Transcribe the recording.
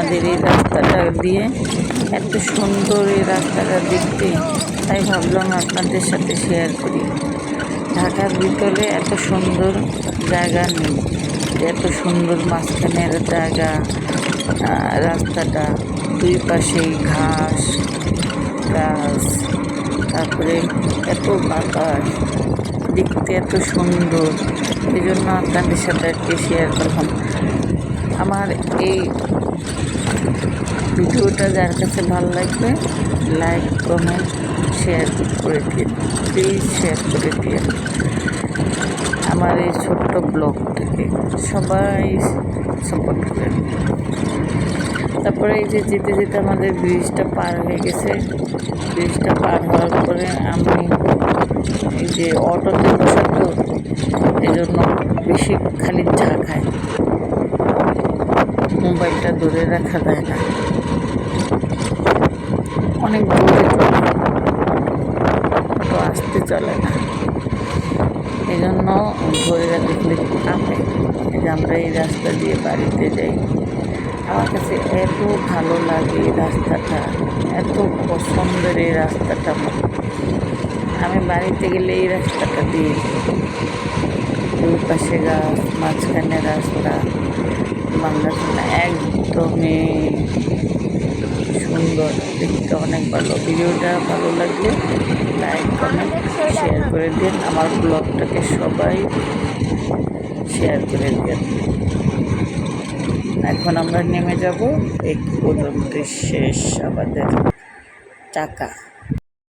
আমাদের এই রাস্তাটা দিয়ে এত সুন্দর এই রাস্তাটা দেখতে। তাই ভাবলাম আপনাদের সাথে শেয়ার করি। ঢাকার ভিতরে এত সুন্দর জায়গা নেই। এত সুন্দর মাঝখানের জায়গা রাস্তাটা। দুই পাশেই ঘাস, গাছ, তারপরে এত বাতাস। দেখতে এত সুন্দর। এই জন্য আপনাদের সাথে কি শেয়ার করলাম। আমার এই ভিডিওটা যার কাছে ভালো লাগবে লাইক কমেন্ট শেয়ার করে দিন প্লিজ শেয়ার করে দিন আমার এই ছোট্ট ব্লগ থেকে সবাই সাপোর্ট করেন তারপরে এই যে যেতে যেতে আমাদের ব্রিজটা পার হয়ে গেছে। ব্রিজটা পার হওয়ার পরে আমি এই যে অটোতে বসা এই জন্য বেশি খালি চা খায় মোবাইলটা দূরে রাখা যায় না। অনেক দূরে চলে অটো আসতে চলে না। এই জন্য ধরে রাখলে কাঁপে? এই যে আমরা এই রাস্তা দিয়ে বাড়িতে যাই, আমার কাছে এত ভালো লাগে এই রাস্তাটা, এত পছন্দের এই রাস্তাটা আমি বাড়িতে গেলে এই রাস্তাটা দিয়ে দুই পাশে গাছ, মাঝখানে রাস্তা বাংলাদেশটা একদমই সুন্দর। দেখতে অনেক ভালো। ভিডিওটা ভালো লাগলে লাইক কমেন্ট শেয়ার করে দিন। আমার ব্লগটাকে সবাই শেয়ার করে দিন। এখন আমরা নেমে যাব। এই পর্যন্ত শেষ আমাদের টাকা।